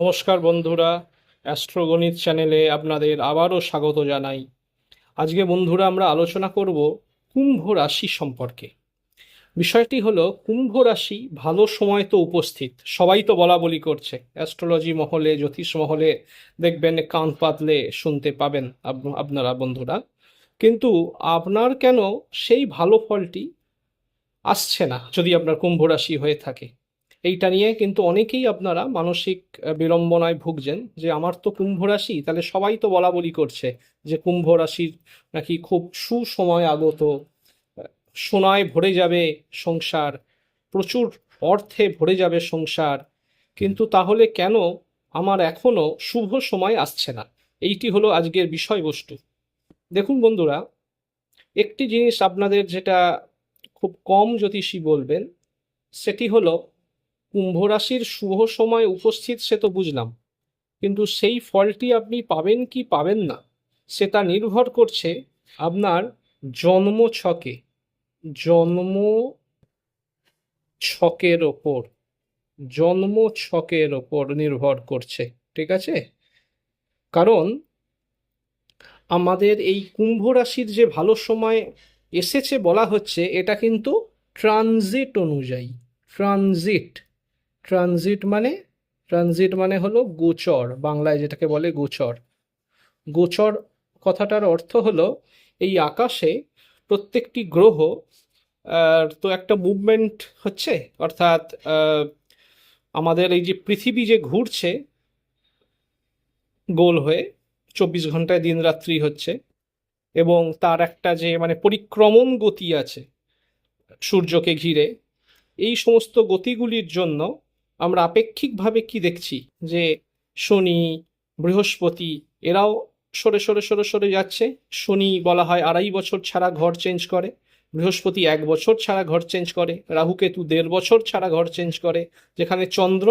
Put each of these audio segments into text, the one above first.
নমস্কার বন্ধুরা, অ্যাস্ট্রোগণিত চ্যানেলে আপনাদের আবারও স্বাগত জানাই। আজকে বন্ধুরা আমরা আলোচনা করব কুম্ভ রাশি সম্পর্কে। বিষয়টি হলো, কুম্ভ রাশি ভালো সময় তো উপস্থিত, সবাই তো বলা বলি করছে। অ্যাস্ট্রোলজি মহলে, জ্যোতিষ মহলে দেখবেন কান পাতলে শুনতে পাবেন আপনারা বন্ধুরা। কিন্তু আপনার কেন সেই ভালো ফলটি আসছে না, যদি আপনার কুম্ভ রাশি হয়ে থাকে? এইটা নিয়ে কিন্তু অনেকেই আপনারা মানসিক বিড়ম্বনায় ভুগছেন যে আমার তো কুম্ভ রাশি, তাহলে সবাই তো বলা বলি করছে যে কুম্ভ রাশির নাকি খুব সুসময় আগত সোনায় ভরে যাবে সংসার, প্রচুর অর্থে ভরে যাবে সংসার, কিন্তু তাহলে কেন আমার এখনও শুভ সময় আসছে না? এইটি হলো আজকের বিষয়বস্তু। দেখুন বন্ধুরা, একটি জিনিস আপনাদের যেটা খুব কম জ্যোতিষী বলবেন, সেটি হলো কুম্ভ রাশির শুভ সময় উপস্থিত সে তো বুঝলাম। কিন্তু সেই ফলটি আপনি পাবেন কি পাবেন না, সেটা নির্ভর করছে আপনার জন্ম ছকে। জন্ম ছকের ওপর, জন্ম ছকের ওপর নির্ভর করছে, ঠিক আছে? কারণ আমাদের এই কুম্ভ রাশির যে ভালো সময় এসেছে বলা হচ্ছে, এটা কিন্তু ট্রানজিট অনুযায়ী, ট্রানজিট। ট্রানজিট মানে ট্রানজিট মানে হলো গোচর, বাংলায় যেটাকে বলে গোচর। গোচর কথাটার অর্থ হলো, এই আকাশে প্রত্যেকটি গ্রহ তো একটা মুভমেন্ট হচ্ছে, অর্থাৎ আমাদের এই যে পৃথিবী যে ঘুরছে, গোল হয়ে চব্বিশ ঘন্টায় দিন রাত্রি হচ্ছে, এবং তার একটা যে মানে পরিক্রমণ গতি আছে সূর্যকে ঘিরে, এই সমস্ত গতিগুলির জন্য আমরা আপেক্ষিকভাবে কি দেখছি? যে শনি, বৃহস্পতি, এরাও সরে সরে সরে সরে যাচ্ছে। শনি বলা হয় আড়াই বছর ছাড়া ঘর চেঞ্জ করে, বৃহস্পতি এক বছর ছাড়া ঘর চেঞ্জ করে, রাহুকেতু দেড় বছর ছাড়া ঘর চেঞ্জ করে, যেখানে চন্দ্র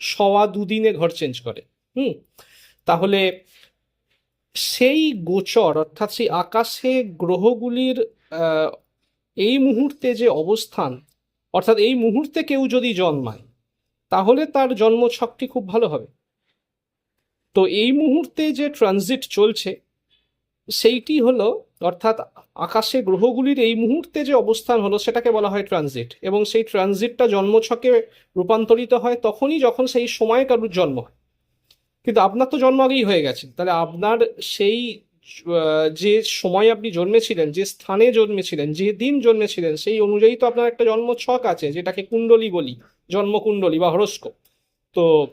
সওয়া দুদিনে ঘর চেঞ্জ করে। হুম? তাহলে সেই গোচর, অর্থাৎ সেই আকাশে গ্রহগুলির এই মুহূর্তে যে অবস্থান, অর্থাৎ এই মুহূর্তে কেউ যদি জন্মায় তাহলে তার জন্মছকটি খুব ভালো হবে। তো এই মুহূর্তে যে ট্রানজিট চলছে, সেইটি হলো, অর্থাৎ আকাশে গ্রহগুলির এই মুহূর্তে যে অবস্থান হলো, সেটাকে বলা হয় ট্রানজিট। এবং সেই ট্রানজিটটা জন্মছকে রূপান্তরিত হয় তখনই যখন সেই সময়ে কারুর জন্ম হয়। কিন্তু আপনার তো জন্ম আগেই হয়ে গেছে। তাহলে আপনার সেই যে সময় আপনি জন্মেছিলেন, যে স্থানে জন্মেছিলেন, যে দিন জন্মেছিলেন, সেই অনুযায়ী তো আপনার একটা জন্ম ছক আছে, যেটাকে কুণ্ডলী বলি। জন্মকুণ্ডলী বা হরস্কোপ। তো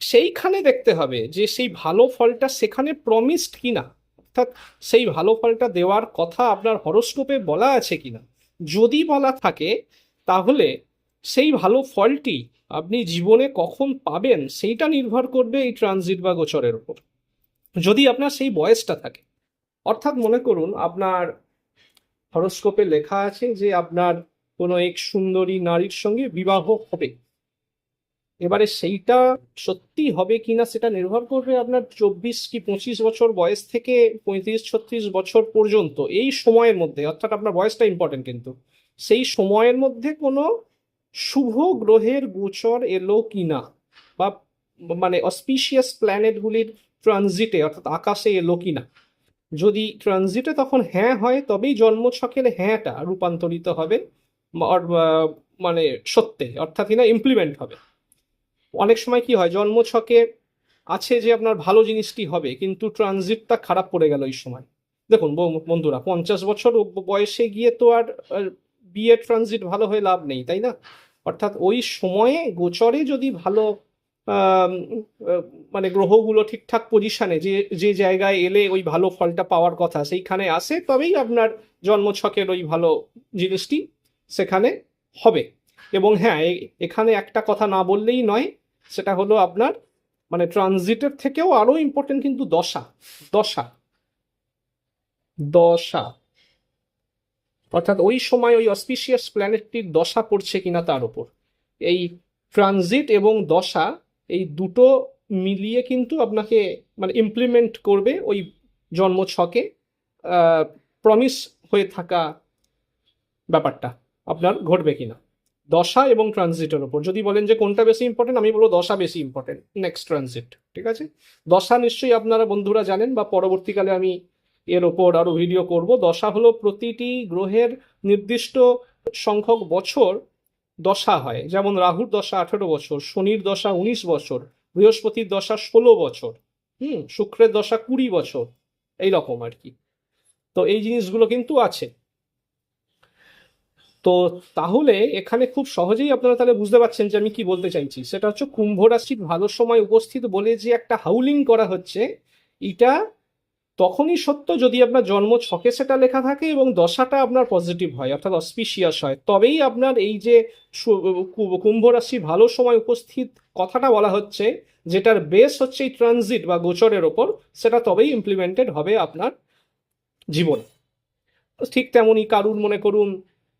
সেইখানে দেখতে হবে যে সেই ভালো ফলটা সেখানে প্রমিসড কিনা। অর্থাৎ সেই ভালো ফলটা দেওয়ার কথা আপনার হরস্কোপে বলা আছে কিনা। যদি বলা থাকে, তাহলে সেই ভালো ফলটি আপনি জীবনে কখন পাবেন সেইটা নির্ভর করবে এই ট্রানজিট বা গোচরের উপর। যদি আপনার সেই বয়সটা থাকে। অর্থাৎ মনে করুন, আপনার হরস্কোপে লেখা আছে যে আপনার কোনো এক সুন্দরী নারীর সঙ্গে বিবাহ হবে। এবারে সেইটা সত্যি হবে কিনা সেটা নির্ভর করবে আপনার চব্বিশ কি পঁচিশ বছর বয়স থেকে পঁয়ত্রিশ, ছত্রিশ বছর পর্যন্ত এই সময়ের মধ্যে, অর্থাৎ আপনার বয়সটা ইম্পর্টেন্ট কিন্তু, সেই সময়ের মধ্যে কোনো শুভ গ্রহের গোচর এলো কিনা বা মানে অসপিশিয়াস প্ল্যানেটগুলির ট্রানজিটে অর্থাৎ আকাশে এলো কিনা। যদি ট্রানজিটে তখন হ্যাঁ হয়, তবেই জন্মছকের হ্যাঁটা রূপান্তরিত হবে। মানে সত্যে, অর্থাৎ কিনা ইমপ্লিমেন্ট হবে। অনেক সময় কি হয় জন্মছকে আছে যে আপনার ভালো জিনিসটি হবে, কিন্তু ট্রানজিটটা খারাপ পড়ে গেল এই সময়। দেখুন বন্ধুরা, পঞ্চাশ বছর বয়সে গিয়ে তো আর আর বিয়ে ট্রানজিট ভালো হয়ে লাভ নেই, তাই না? অর্থাৎ ওই সময়ে গোচরে যদি ভালো মানে গ্রহগুলো ঠিকঠাক পজিশনে যে যে জায়গায় এলে ওই ভালো ফলটা পাওয়ার কথা, সেইখানে আসে, তবেই আপনার জন্মছকের ওই ভালো জিনিসটি সেখানে হবে। এবং হ্যাঁ এখানে একটা কথা না বললেই নয়, সেটা হলো আপনার মানে ট্রানজিটের থেকেও আরও ইম্পর্টেন্ট কিন্তু দশা দশা। দশা। অর্থাৎ ওই সময় ওই অসপিশিয়াস প্ল্যানেটটির দশা পড়ছে কিনা তার উপর। এই ট্রানজিট এবং দশা, এই দুটো মিলিয়ে কিন্তু আপনাকে মানে ইমপ্লিমেন্ট করবে ওই জন্ম ছকে প্রমিস হয়ে থাকা ব্যাপারটা। আপনার ঘটবে কিনা। দশা এবং ট্রানজিটের ওপর যদি বলেন যে কোনটা বেশি ইম্পর্টেন্ট আমি বলব দশা বেশি ইম্পর্টেন্ট নেক্সট ট্রানজিট ঠিক আছে? দশা নিশ্চয়ই আপনারা বন্ধুরা জানেন বা পরবর্তীকালে আমি এর ওপর আরও ভিডিও করব। দশা হলো প্রতিটি গ্রহের নির্দিষ্ট সংখ্যক বছর দশা হয়। যেমন রাহুর দশা আঠেরো বছর, শনির দশা উনিশ বছর, বৃহস্পতির দশা ষোলো বছর, হুম, শুক্রের দশা কুড়ি বছর এই রকম আর কি। তো এই জিনিসগুলো কিন্তু আছে। তো তাহলে এখানে খুব সহজেই আপনারা তাহলে বুঝতে পারছেন যে আমি কি বলতে চাইছি। সেটা হচ্ছে কুম্ভ রাশির ভালো সময় উপস্থিত বলে যে একটা হাউলিং করা হচ্ছে, এটা তখনই সত্য যদি আপনার জন্ম ছকে সেটা লেখা থাকে এবং দশাটা আপনার পজিটিভ হয়, অর্থাৎ অসপিশিয়াস হয়। তবেই আপনার এই যে কুম্ভ রাশি ভালো সময় উপস্থিত কথাটা বলা হচ্ছে, যেটার বেস হচ্ছে এই ট্রানজিট বা গোচরের ওপর, সেটা তবেই ইমপ্লিমেন্টেড হবে আপনার জীবনে। ঠিক তেমনই কারুর মনে করুন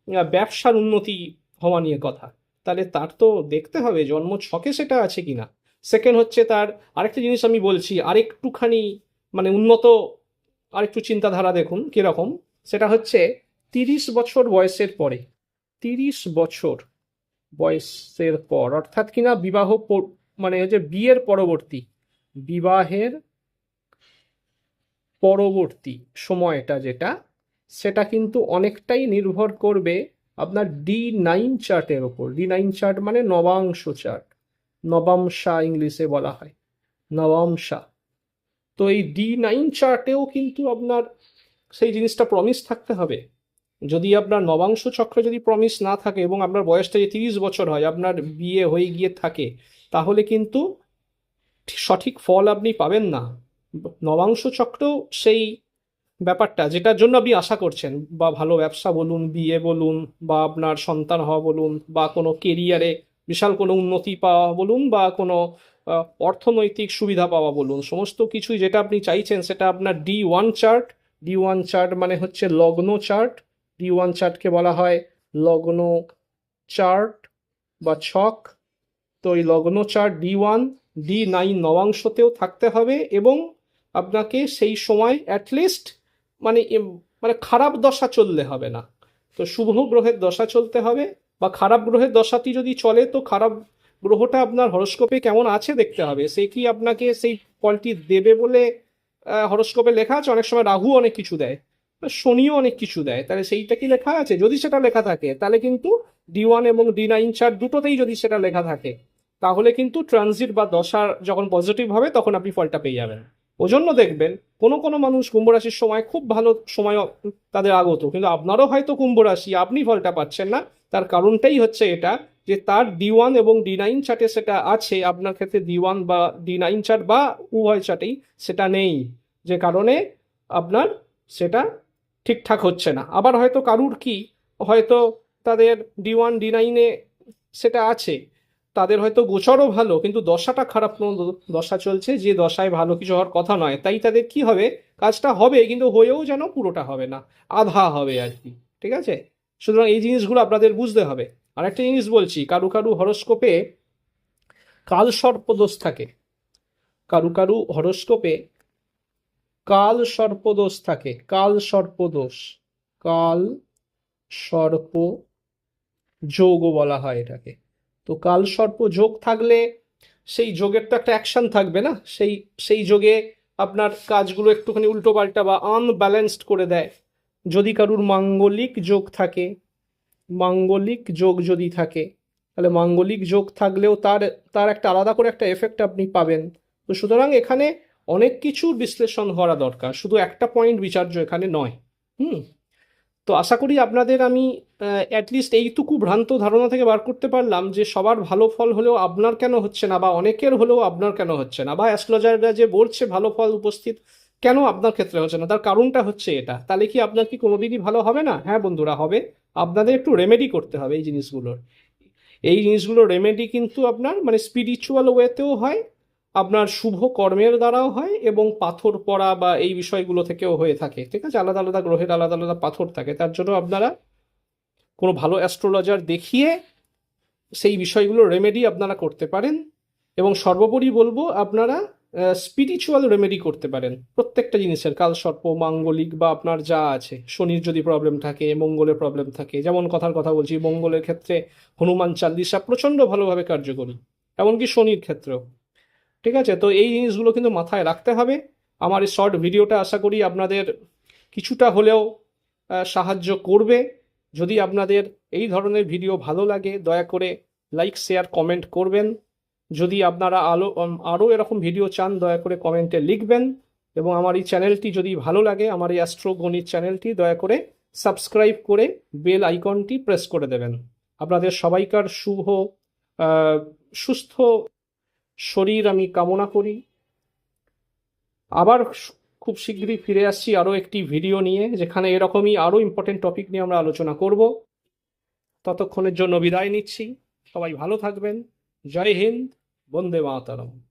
ব্যবসার উন্নতি হওয়া নিয়ে কথা। তাহলে তার তো দেখতে হবে জন্ম ছকে সেটা আছে কিনা সেকেন্ড হচ্ছে তার আরেকটা জিনিস আমি বলছি, আরেকটুখানি মানে উন্নত আরেকটু চিন্তাধারা দেখুন কীরকম। সেটা হচ্ছে তিরিশ বছর বয়সের পরে, তিরিশ বছর বয়সের পর, অর্থাৎ কিনা বিবাহ মানে হচ্ছে বিয়ের পরবর্তী, বিবাহের পরবর্তী সময়টা যেটা সেটা কিন্তু অনেকটাই নির্ভর করবে আপনার ডি নাইন চার্টের ওপর। ডি নাইন চার্ট মানে নবাংশ চার্ট। নবাংশা ইংলিশে বলা হয়। নবাংশা তো এই ডি নাইন চার্টেও কিন্তু আপনার সেই জিনিসটা প্রমিস থাকতে হবে। যদি আপনার নবাংশ চক্রে যদি প্রমিস না থাকে এবং আপনার বয়সটা যে তিরিশ বছর হয়, আপনার বিয়ে হয়ে গিয়ে থাকে, তাহলে কিন্তু সঠিক ফল আপনি পাবেন না। নবাংশ চক্রেও সেই ব্যাপারটা, যেটার জন্য আপনি আশা করছেন, বা ভালো ব্যবসা বলুন, বিয়ে বলুন, বা আপনার সন্তান হওয়া বলুন, বা কোনো কেরিয়ারে বিশাল কোনো উন্নতি পাওয়া বলুন, বা কোনো অর্থনৈতিক সুবিধা পাওয়া বলুন, সমস্ত কিছুই যেটা আপনি চাইছেন, সেটা আপনার D one chart D one chart মানে হচ্ছে লগ্ন চার্ট ডি ওয়ান চার্টকে বলা হয় লগ্ন চার্ট বা ছক, তো এই লগ্ন chart D one D nine নবাংশতেও থাকতে হবে এবং আপনাকে সেই সময় অ্যাটলিস্ট মানে মানে খারাপ দশা চললে হবে না। তো শুভ গ্রহের দশা চলতে হবে বা খারাপ গ্রহের দশাটি যদি চলে, তো খারাপ গ্রহটা আপনার হরস্কোপে কেমন আছে দেখতে হবে। সে কি আপনাকে সেই ফলটি দেবে বলে হরস্কোপে লেখা আছে? অনেক সময় রাহু অনেক কিছু দেয়। শনিও অনেক কিছু দেয়। তাহলে সেইটা কি লেখা আছে? যদি সেটা লেখা থাকে, তাহলে কিন্তু ডি ওয়ান এবং ডি নাইন চার্ট দুটোতেই যদি সেটা লেখা থাকে, তাহলে কিন্তু ট্রানজিট বা দশার যখন পজিটিভ হবে, তখন আপনি ফলটা পেয়ে যাবেন। ওজন্য দেখবেন, কোনো কোনো মানুষ কুম্ভ রাশির সময় খুব ভালো সময় তাদের আগত, কিন্তু আপনারও হয়তো কুম্ভ রাশি, আপনি ফলটা পাচ্ছেন না। তার কারণটাই হচ্ছে এটা যে তার ডি ওয়ান এবং ডি নাইন চার্টে সেটা আছে, আপনার ক্ষেত্রে ডি ওয়ান বা ডি নাইন চার্ট বা উভয় চার্টেই সেটা নেই। যে কারণে আপনার সেটা ঠিকঠাক হচ্ছে না। আবার হয়তো কারুর কি? হয়তো তাদের ডি ওয়ান ডি নাইনে সেটা আছে। তাদের হয়তো গোচরও ভালো, কিন্তু দশাটা খারাপ কোনো দশা চলছে যে দশায় ভালো কিছু হওয়ার কথা নয়। তাই তাদের কি হবে? কাজটা হবে, কিন্তু হয়েও যেন পুরোটা হবে না। আধা হবে আর কি, ঠিক আছে? সুতরাং এই জিনিসগুলো আপনাদের বুঝতে হবে। আর একটা জিনিস বলছি, কারু কারু হরস্কোপে কাল সর্পদোষ থাকে। কারু কারু হরস্কোপে কাল সর্পদোষ থাকে। কাল সর্পদোষ, কাল সর্প যোগও বলা হয় এটাকে। তো কাল সর্প যোগ থাকলে সেই যোগের তো একটা অ্যাকশন থাকবে না? সেই সেই যোগে আপনার কাজগুলো একটুখানি উল্টো পাল্টা বা আনব্যালেন্সড করে দেয়। যদি কারুর মাঙ্গলিক যোগ থাকে, মাঙ্গলিক যোগ যদি থাকে, তাহলে মাঙ্গলিক যোগ থাকলেও তার তার একটা আলাদা করে একটা এফেক্ট আপনি পাবেন। তো সুতরাং এখানে অনেক কিছুর বিশ্লেষণ করা দরকার। শুধু একটা পয়েন্ট বিচার্য এখানে নয়। হুম? তো আশা করি আপনাদের আমি অ্যাটলিস্ট এইটুকু ভ্রান্ত ধারণা থেকে বার করতে পারলাম যে সবার ভালো ফল হলেও আপনার কেন হচ্ছে না বা অনেকের হলেও আপনার কেন হচ্ছে না বা অ্যাস্ট্রোলজাররা যে বলছে ভালো ফল উপস্থিত কেন আপনার ক্ষেত্রে হচ্ছে না? তার কারণটা হচ্ছে এটা। তাহলে কি আপনার কি কোনোদিনই ভালো হবে না? হ্যাঁ বন্ধুরা, হবে। আপনাদের একটু রেমেডি করতে হবে এই জিনিসগুলোর। এই জিনিসগুলোর রেমেডি কিন্তু আপনার মানে স্পিরিচুয়াল ওয়েতেও হয়, আপনার শুভ কর্মের দ্বারাও হয় এবং পাথর পড়া বা এই বিষয়গুলো থেকেও হয়ে থাকে। ঠিক আছে? আলাদা আলাদা গ্রহের আলাদা আলাদা পাথর থাকে। তার জন্য আপনারা কোনো ভালো অ্যাস্ট্রোলজার দেখিয়ে সেই বিষয়গুলো রেমেডি আপনারা করতে পারেন এবং সর্বোপরি বলব আপনারা স্পিরিচুয়াল রেমেডি করতে পারেন প্রত্যেকটা জিনিসের। কালসর্প মাঙ্গলিক বা আপনার যা আছে, শনির যদি প্রবলেম থাকে, মঙ্গলের প্রবলেম থাকে, যেমন কথার কথা বলছি, মঙ্গলের ক্ষেত্রে হনুমান চাল্লিশা প্রচণ্ড ভালোভাবে কার্যকরী, এমনকি শনির ক্ষেত্রেও। ঠিক আছে? তো এই জিনিসগুলো কিন্তু মাথায় রাখতে হবে। আমার এই শর্ট ভিডিওটা আশা করি আপনাদের কিছুটা হলেও সাহায্য করবে। যদি আপনাদের এই ধরনের ভিডিও ভালো লাগে, দয়া করে লাইক শেয়ার কমেন্ট করবেন। যদি আপনারা আলো আরও এরকম ভিডিও চান, দয়া করে কমেন্টে লিখবেন। এবং আমার এই চ্যানেলটি যদি ভালো লাগে, আমার এই অ্যাস্ট্রো গণিত চ্যানেলটি, দয়া করে সাবস্ক্রাইব করে বেল আইকনটি প্রেস করে দেবেন। আপনাদের সবাইকার শুভ সুস্থ শরীর আমি কামনা করি। আবার খুব শীঘ্রই ফিরে আসছি আরও একটি ভিডিও নিয়ে, যেখানে এরকমই আরও ইম্পর্টেন্ট টপিক নিয়ে আমরা আলোচনা করব। ততক্ষণের জন্য বিদায় নিচ্ছি। সবাই ভালো থাকবেন। জয় হিন্দ। বন্দে মাতরম।